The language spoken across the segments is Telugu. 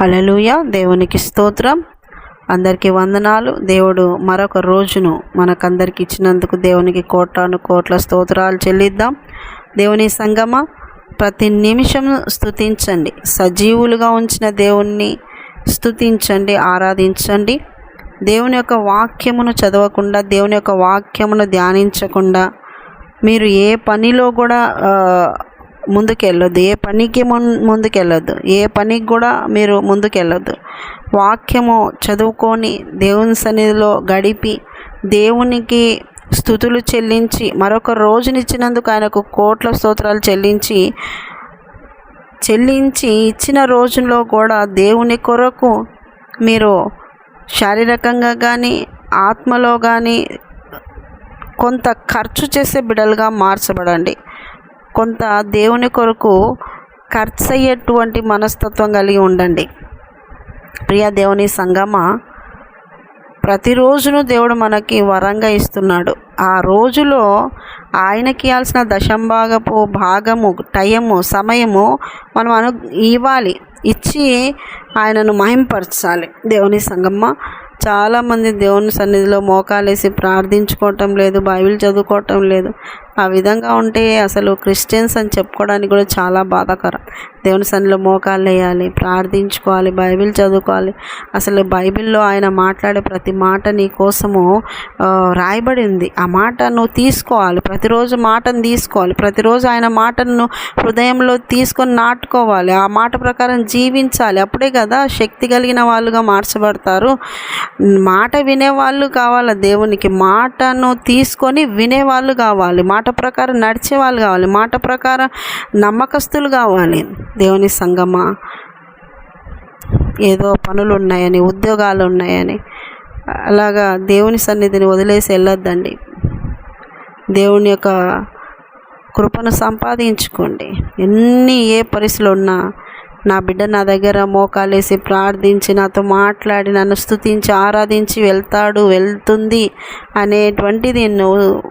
హల్లెలూయా. దేవునికి స్తోత్రం. అందరికీ వందనాలు. దేవుడు మరొక రోజును మనకందరికి ఇచ్చినందుకు దేవునికి కోటాను కోట్ల స్తోత్రాలు చెల్లిద్దాం. దేవుని సంగమ ప్రతి నిమిషం స్థుతించండి సజీవులుగా ఉంచిన దేవుణ్ణి స్థుతించండి ఆరాధించండి. దేవుని యొక్క వాక్యమును చదవకుండా దేవుని యొక్క వాక్యమును ధ్యానించకుండా మీరు ఏ పనిలో కూడా ముందుకెళ్ళొద్దు. ఏ పనికి మున్ ముందుకెళ్ళొద్దు. ఏ పనికి కూడా మీరు ముందుకెళ్ళొద్దు. వాక్యము చదువుకొని దేవుని సన్నిధిలో గడిపి దేవునికి స్థుతులు చెల్లించి మరొక రోజునిచ్చినందుకు ఆయనకు కోట్ల స్తోత్రాలు చెల్లించి చెల్లించి ఇచ్చిన రోజుల్లో కూడా దేవుని కొరకు మీరు శారీరకంగా కానీ ఆత్మలో కానీ కొంత ఖర్చు చేసే బిడలుగా మార్చబడండి. కొంత దేవుని కొరకు ఖర్చు అయ్యేటువంటి మనస్తత్వం కలిగి ఉండండి. ప్రియ దేవుని సంగమ ప్రతిరోజును దేవుడు మనకి వరంగా ఇస్తున్నాడు. ఆ రోజులో ఆయనకి ఇవ్వాల్సిన దశంభాగపు భాగము టైము సమయము మనం అను ఇవ్వాలి. ఇచ్చి ఆయనను మహింపరచాలి. దేవుని సంగమ్మ. చాలామంది దేవుని సన్నిధిలో మోకాలేసి ప్రార్థించుకోవటం లేదు బైబిల్ చదువుకోవటం లేదు. ఆ విధంగా ఉంటే అసలు క్రిస్టియన్స్ అని చెప్పుకోవడానికి కూడా చాలా బాధాకరం. దేవుని సన్నిధిలో మోకాలు వేయాలి ప్రార్థించుకోవాలి బైబిల్ చదువుకోవాలి. అసలు బైబిల్లో ఆయన మాట్లాడే ప్రతి మాట నీ కోసము రాయబడింది రాయబడి ఉంది. ఆ మాట నువ్వు తీసుకోవాలి. ప్రతిరోజు మాటను తీసుకోవాలి. ప్రతిరోజు ఆయన మాటను హృదయంలో తీసుకొని నాటుకోవాలి. ఆ మాట ప్రకారం జీవించాలి. అప్పుడే కదా శక్తి కలిగిన వాళ్ళుగా మార్చబడతారు. మాట వినేవాళ్ళు కావాలి దేవునికి? మాటను తీసుకొని వినేవాళ్ళు కావాలి. మాట ప్రకారం నడిచే వాళ్ళు కావాలి. మాట ప్రకారం నమ్మకస్తులు కావాలి. దేవుని సంగమా? ఏదో పనులు ఉన్నాయని ఉద్యోగాలు ఉన్నాయని అలాగా దేవుని సన్నిధిని వదిలేసి వెళ్ళొద్దండి. దేవుని యొక్క కృపను సంపాదించుకోండి. ఎన్ని ఏ పరిస్థితులు ఉన్నా నా బిడ్డ నా దగ్గర మోకాలేసి ప్రార్థించి నాతో మాట్లాడి నన్ను స్థుతించి ఆరాధించి వెళ్తాడు వెళ్తుంది అనేటువంటిది నువ్వు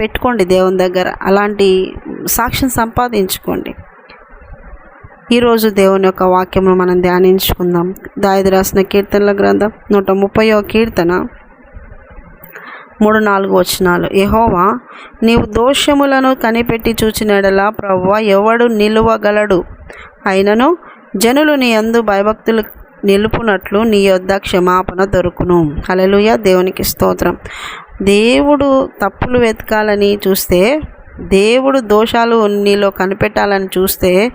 పెట్టుకోండి దేవుని దగ్గర. అలాంటి సాక్ష్యం సంపాదించుకోండి. ఈరోజు దేవుని యొక్క వాక్యమును మనం ధ్యానించుకుందాం. దాయిది రాసిన కీర్తనల గ్రంథం నూట ముప్పయో కీర్తన. మూడు నాలుగు వచనాలు. యహోవా నీవు దోషములను కనిపెట్టి చూచినడలా ప్రవ్వ ఎవడు నిలువగలడు? అయినను జనులు నీ అందు భయభక్తులు నిలుపునట్లు నీ యొద్ద క్షమాపణ దొరుకును. అలలుయ దేవునికి స్తోత్రం. దేవుడు తప్పులు వెతకాలని చూస్తే దేవుడు దోషాలు నీలో కనిపెట్టాలని చూస్తే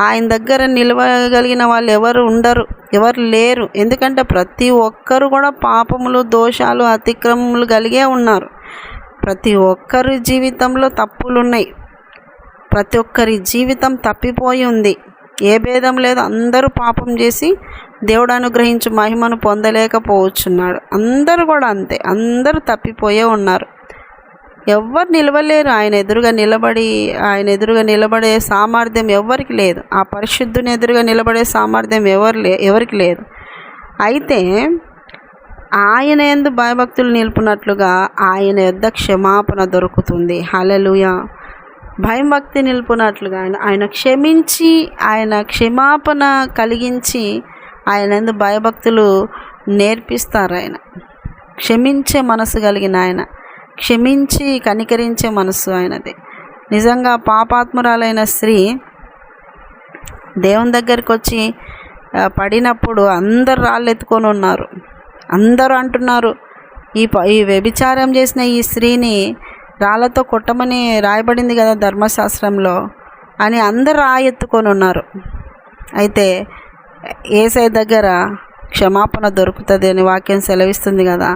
ఆయన దగ్గర నిలవగలిగిన వాళ్ళు ఎవరు ఉండరు ఎవరు లేరు. ఎందుకంటే ప్రతి ఒక్కరు కూడా పాపములు దోషాలు అతిక్రమములు కలిగే ఉన్నారు. ప్రతి ఒక్కరి జీవితంలో తప్పులు ఉన్నాయి ప్రతి ఒక్కరి జీవితం తప్పిపోయి ఉంది. ఏ భేదం లేదు. అందరూ పాపం చేసి దేవుడు అనుగ్రహించి మహిమను పొందలేకపోవచ్చున్నాడు. అందరూ కూడా అంతే. అందరూ తప్పిపోయే ఉన్నారు. ఎవ్వరు నిలవలేరు. ఆయన ఎదురుగా నిలబడి ఆయన ఎదురుగా నిలబడే సామర్థ్యం ఎవరికి లేదు. ఆ పరిశుద్ధుని ఎదురుగా నిలబడే సామర్థ్యం ఎవరు లే ఎవరికి లేదు. అయితే ఆయన ఎందు భయభక్తులు నిలుపునట్లుగా ఆయన యొద్ద క్షమాపణ దొరుకుతుంది. హలలుయ భయం భక్తి నిలుపునట్లుగా ఆయన ఆయన క్షమించి ఆయన క్షమాపణ కలిగించి ఆయన ఎందు భయభక్తులు నేర్పిస్తారు ఆయన. క్షమించే మనసు కలిగిన ఆయన. క్షమించి కనికరించే మనస్సు ఆయనది. నిజంగా పాపాత్మురాలైన స్త్రీ దేవుని దగ్గరికి వచ్చి పడినప్పుడు అందరు రాళ్ళు ఎత్తుకొని ఉన్నారు. అందరూ అంటున్నారు ఈ ప ఈ వ్యభిచారం చేసిన ఈ స్త్రీని రాళ్ళతో కొట్టమని రాయబడింది కదా ధర్మశాస్త్రంలో అని అందరు రాయి ఎత్తుకొని ఉన్నారు. అయితే ఏసై దగ్గర క్షమాపణ దొరుకుతుంది అని వాక్యం సెలవిస్తుంది కదా.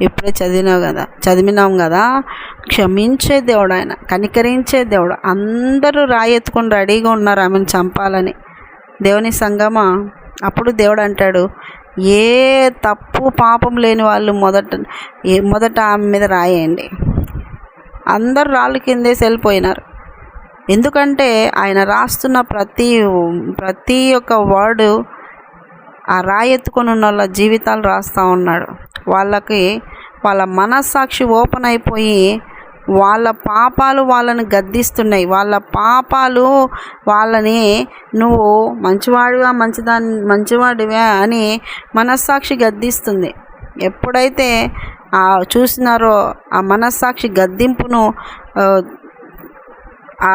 ఇప్పుడే చదివినావు కదా చదివినాం కదా. క్షమించే దేవుడు ఆయన కనికరించే దేవుడు. అందరూ రాయెత్తుకుని రెడీగా ఉన్నారు ఆమెను చంపాలని. దేవుని సంగమ? అప్పుడు దేవుడు అంటాడు ఏ తప్పు పాపం లేని వాళ్ళు మొదట ఏ మొదట ఆమె మీద రాయండి. అందరు రాళ్ళు కిందేసి వెళ్ళిపోయినారు. ఎందుకంటే ఆయన రాస్తున్న ప్రతి ప్రతి ఒక్క వర్డు ఆ రాయి ఎత్తుకొని ఉన్న వాళ్ళ జీవితాలు రాస్తూ ఉన్నాడు. వాళ్ళకి వాళ్ళ మనస్సాక్షి ఓపెన్ అయిపోయి వాళ్ళ పాపాలు వాళ్ళని గద్దిస్తున్నాయి. వాళ్ళ పాపాలు వాళ్ళని నువ్వు మంచివాడివా మంచిదాన్ని మంచివాడివా అని మనస్సాక్షి గద్దిస్తుంది. ఎప్పుడైతే ఆ చూసినారో ఆ మనస్సాక్షి గద్దింపును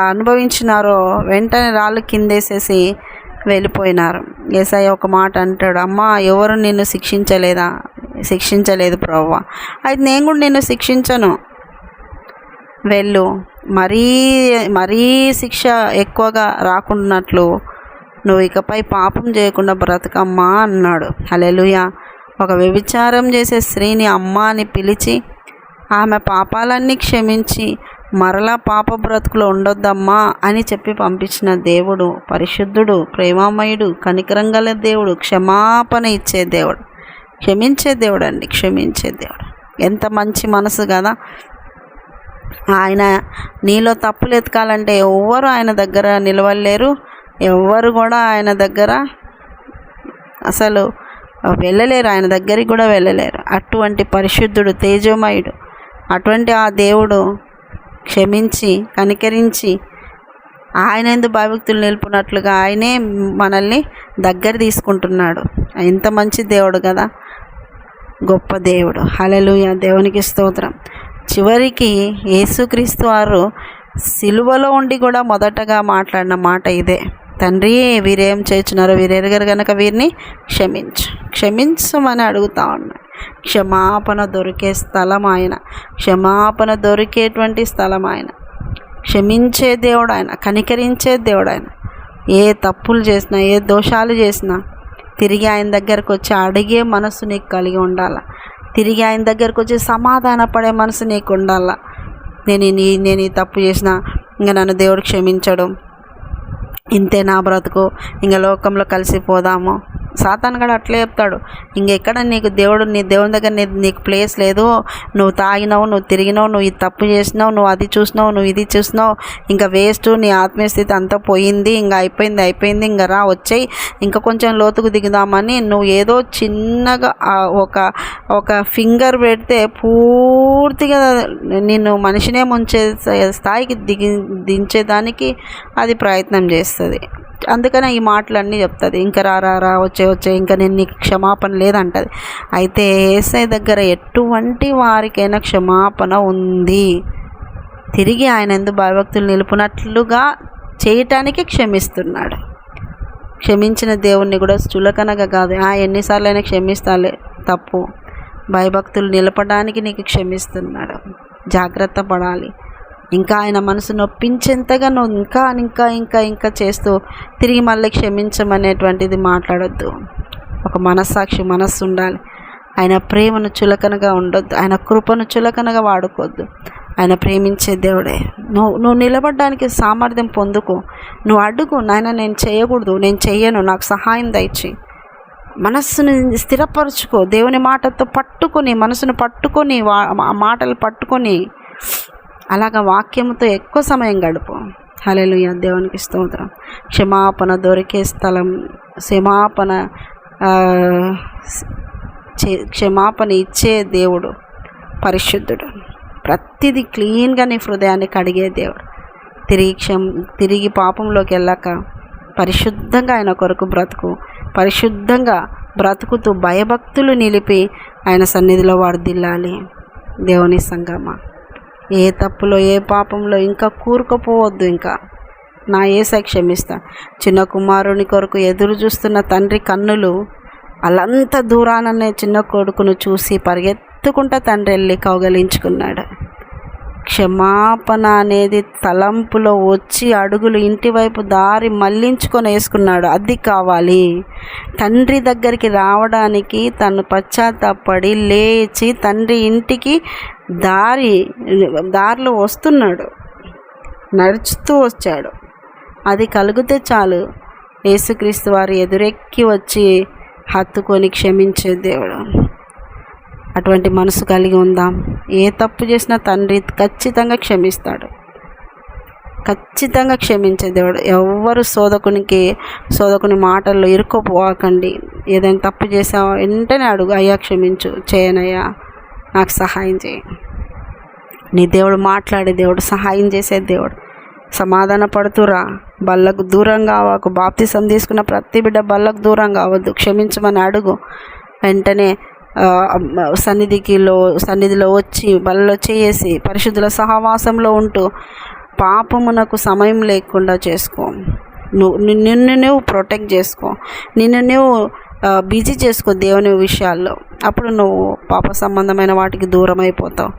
అనుభవించినారో వెంటనే రాళ్ళు కిందేసేసి వెళ్ళిపోయినారు. ఏసయ్య ఒక మాట అంటాడు అమ్మా ఎవరు నిన్ను శిక్షించలేదా? శిక్షించలేదు ప్రవ్వ. అయితే నేను కూడా నిన్ను శిక్షించను. వెళ్ళు. మరీ మరీ శిక్ష ఎక్కువగా రాకున్నట్లు నువ్వు ఇకపై పాపం చేయకుండా బ్రతకమ్మా అన్నాడు. అలెలుయా ఒక వ్యభిచారం చేసే స్త్రీని అమ్మ అని పిలిచి ఆమె పాపాలన్నీ క్షమించి మరలా పాప బ్రతుకులో ఉండొద్దమ్మా అని చెప్పి పంపించిన దేవుడు పరిశుద్ధుడు ప్రేమామయుడు కనికరంగల దేవుడు క్షమాపణ ఇచ్చే దేవుడు క్షమించే దేవుడు అండి క్షమించే దేవుడు. ఎంత మంచి మనసు కదా. ఆయన నీలో తప్పులు ఎతకాలంటే ఎవ్వరు ఆయన దగ్గర నిలవలేరు. ఎవ్వరు కూడా ఆయన దగ్గర అసలు వెళ్ళలేరు ఆయన దగ్గరికి కూడా వెళ్ళలేరు. అటువంటి పరిశుద్ధుడు తేజోమయుడు అటువంటి ఆ దేవుడు క్షమించి కనికరించి ఆయన ఎందు భయభక్తులు నిలుపునట్లుగా ఆయనే మనల్ని దగ్గర తీసుకుంటున్నాడు. ఎంత మంచి దేవుడు కదా? గొప్ప దేవుడు. హలలుయ దేవునికి స్తోత్రం. చివరికి యేసుక్రీస్తు వారు సిలువలో ఉండి కూడా మొదటగా మాట్లాడిన మాట ఇదే. తండ్రి వీరేం చేస్తున్నారో వీరెరగరు కనుక వీరిని క్షమించు. క్షమించమని అడుగుతా ఉన్నాడు. క్షమాపణ దొరికే స్థలం ఆయన క్షమాపణ దొరికేటువంటి స్థలం ఆయన క్షమించే దేవుడు ఆయన కనికరించే దేవుడు ఆయన ఏ తప్పులు చేసినా ఏ దోషాలు చేసినా తిరిగి ఆయన దగ్గరకు వచ్చి అడిగే మనసు నీకు కలిగి ఉండాల. తిరిగి ఆయన దగ్గరకు వచ్చి సమాధాన పడే మనసు నీకు ఉండాల. నేను నేను ఈ తప్పు చేసిన ఇంకా నన్ను దేవుడు క్షమించడం. ఇంతే నా బ్రతుకు. ఇంకా లోకంలో కలిసిపోదాము సాతాను కూడా అట్లే చెప్తాడు. ఇంకెక్కడ నీకు దేవుడు నీ దేవుని దగ్గర నీ నీకు ప్లేస్ లేదు. నువ్వు తాగినావు నువ్వు తిరిగినావు నువ్వు ఇది తప్పు చేసినావు నువ్వు అది చూసినావు నువ్వు ఇది చూసినావు. ఇంకా వేస్ట్ నీ ఆత్మీయస్థితి అంతా పోయింది. ఇంకా అయిపోయింది అయిపోయింది. ఇంకా రా వచ్చాయి. ఇంకా కొంచెం లోతుకు దిగుదామని నువ్వు ఏదో చిన్నగా ఒక ఒక ఫింగర్ పెడితే పూర్తిగా నిన్ను మనిషినే ముంచే స్థాయికి దిగి దించేదానికి అది ప్రయత్నం చేస్తుంది వస్తుంది. అందుకనే ఈ మాటలన్నీ చెప్తుంది. ఇంకా రా రా రా వచ్చే వచ్చే ఇంకా నేను నీకు క్షమాపణ లేదంటది. అయితే ఏసై దగ్గర ఎటువంటి వారికైనా క్షమాపణ ఉంది. తిరిగి ఆయన ఎందు భయభక్తులు నిలుపునట్లుగా చేయటానికి క్షమిస్తున్నాడు. క్షమించిన దేవుణ్ణి కూడా చులకనగా కాదు. ఆ ఎన్నిసార్లు అయినా క్షమిస్తాలే తప్పు. భయభక్తులు నిలపడానికి నీకు క్షమిస్తున్నాడు. జాగ్రత్త పడాలి. ఇంకా ఆయన మనసు నొప్పించేంతగా నువ్వు ఇంకా ఇంకా ఇంకా ఇంకా చేస్తూ తిరిగి మళ్ళీ క్షమించమనేటువంటిది మాట్లాడొద్దు. ఒక మనస్సాక్షి మనస్సు ఉండాలి. ఆయన ప్రేమను చులకనగా ఉండొద్దు. ఆయన కృపను చులకనగా వాడుకోవద్దు. ఆయన ప్రేమించే దేవుడే. నువ్వు నువ్వు నిలబడడానికి సామర్థ్యం పొందుకో. నువ్వు అడుగు నాయన నేను చేయకూడదు. నేను చెయ్యను. నాకు సహాయం దయచి మనస్సుని స్థిరపరచుకో. దేవుని మాటతో పట్టుకొని మనసును పట్టుకొని వా మాటలు పట్టుకొని అలాగ వాక్యముతో ఎక్కువ సమయం గడుపు. హల్లెలూయా దేవునికి స్తోత్రం. క్షమాపణ దొరికే స్థలం క్షమాపణ క్షమాపణ ఇచ్చే దేవుడు పరిశుద్ధుడు. ప్రతిదీ క్లీన్గా నీ హృదయాన్ని కడిగే దేవుడు. తిరిగి క్షమ తిరిగి పాపంలోకి వెళ్ళాక పరిశుద్ధంగా ఆయన కొరకు బ్రతుకు పరిశుద్ధంగా బ్రతుకుతూ భయభక్తులు నిలిపి ఆయన సన్నిధిలో వాడు దిల్లాలి. దేవుని సంగమా. ఏ తప్పులో ఏ పాపంలో ఇంకా కూరుకుపోవద్దు ఇంకా. నా ఏసై క్షమిస్తా. చిన్న కుమారుని కొరకు ఎదురు చూస్తున్న తండ్రి కన్నులు అలంత దూరాననే చిన్న కొడుకును చూసి పరిగెత్తుకుంటా తండ్రి వెళ్ళి కౌగలించుకున్నాడు. క్షమాపణ అనేది తలంపులో వచ్చి అడుగులు ఇంటి వైపు దారి మళ్ళించుకొని వేసుకున్నాడు. అది కావాలి. తండ్రి దగ్గరికి రావడానికి తను పశ్చాత్తాపడి లేచి తండ్రి ఇంటికి దారి దారిలో వస్తున్నాడు. నడుచుతూ వచ్చాడు. అది కలిగితే చాలు. యేసుక్రీస్తు వారు ఎదురెక్కి వచ్చి హత్తుకొని క్షమించే దేవుడు. అటువంటి మనసు కలిగి ఉందాం. ఏ తప్పు చేసినా తండ్రి ఖచ్చితంగా క్షమిస్తాడు. ఖచ్చితంగా క్షమించే దేవుడు. ఎవ్వరు శోధకునికి శోధకుని మాటల్లో ఇరుక్కుపోకండి. ఏదైనా తప్పు చేసావో? వెంటనే అడుగు. అయ్యా క్షమించు. చేయనయ్యా నాకు సహాయం చేయి. నీ దేవుడు మాట్లాడే దేవుడు సహాయం చేసే దేవుడు. సమాధాన పడుతురా బల్లకు దూరం కావకు. బాప్తిసం తీసుకున్న ప్రతి బిడ్డ బల్లకు దూరం కావద్దు. క్షమించమని అడుగు. వెంటనే సన్నిధికిలో సన్నిధిలో వచ్చి బలలో చేసి పరిశుద్ధుల సహవాసంలో ఉంటూ పాపమునకు సమయం లేకుండా చేసుకో. నువ్వు నిన్ను నువ్వు ప్రొటెక్ట్ చేసుకో. నిన్ను నువ్వు బిజీ చేసుకో దేవుని విషయాల్లో. అప్పుడు నువ్వు పాప సంబంధమైన వాటికి దూరం అయిపోతావు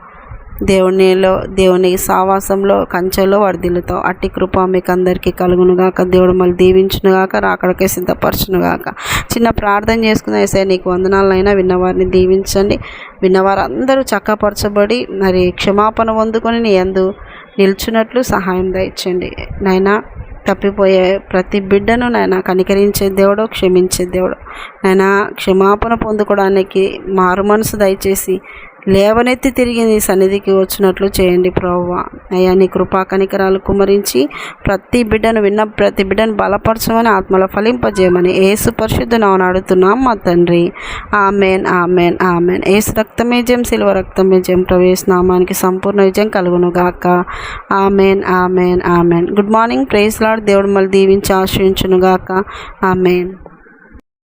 దేవునిలో దేవుని సావాసంలో కంచెలో వర్ధిల్లుతావు. అట్టి కృప మీకు అందరికీ కలుగునుగాక. దేవుడు మళ్ళీ దీవించునుగాక రాకడకే సిద్ధపరచునుగాక. చిన్న ప్రార్థన చేసుకున్న సరే నీకు వందనాలనైనా విన్నవారిని దీవించండి. విన్నవారందరూ చక్కపరచబడి మరి క్షమాపణ పొందుకొని నీ అందు నిల్చున్నట్లు సహాయం దయచండి నైనా తప్పిపోయే ప్రతి బిడ్డను నాయన కనికరించే దేవుడు క్షమించే దేవుడు. నాయన క్షమాపణ పొందుకోవడానికి మారు మనసు దయచేసి లేవనెత్తి తిరిగి నీ సన్నిధికి వచ్చినట్లు చేయండి ప్రవ్వ. అయ్యా నీ కృపా కనికరాలు కుమరించి ప్రతి బిడ్డను విన్న ప్రతి బిడ్డను బలపరచమని ఆత్మలో ఫలింపజేయమని ఏసు పరిశుద్ధ అడుగుతున్నాం మా తండ్రి. Amen amen amen. ఏసు రక్తమే జయం శిల్వ రక్తమే జయం. ప్రవేశ నామానికి సంపూర్ణ విజయం కలుగును గాక. Amen amen amen. Good morning. Praise lord దేవుడు మళ్ళీ దీవించి ఆశ్రయించును గాక. ఆమెన్.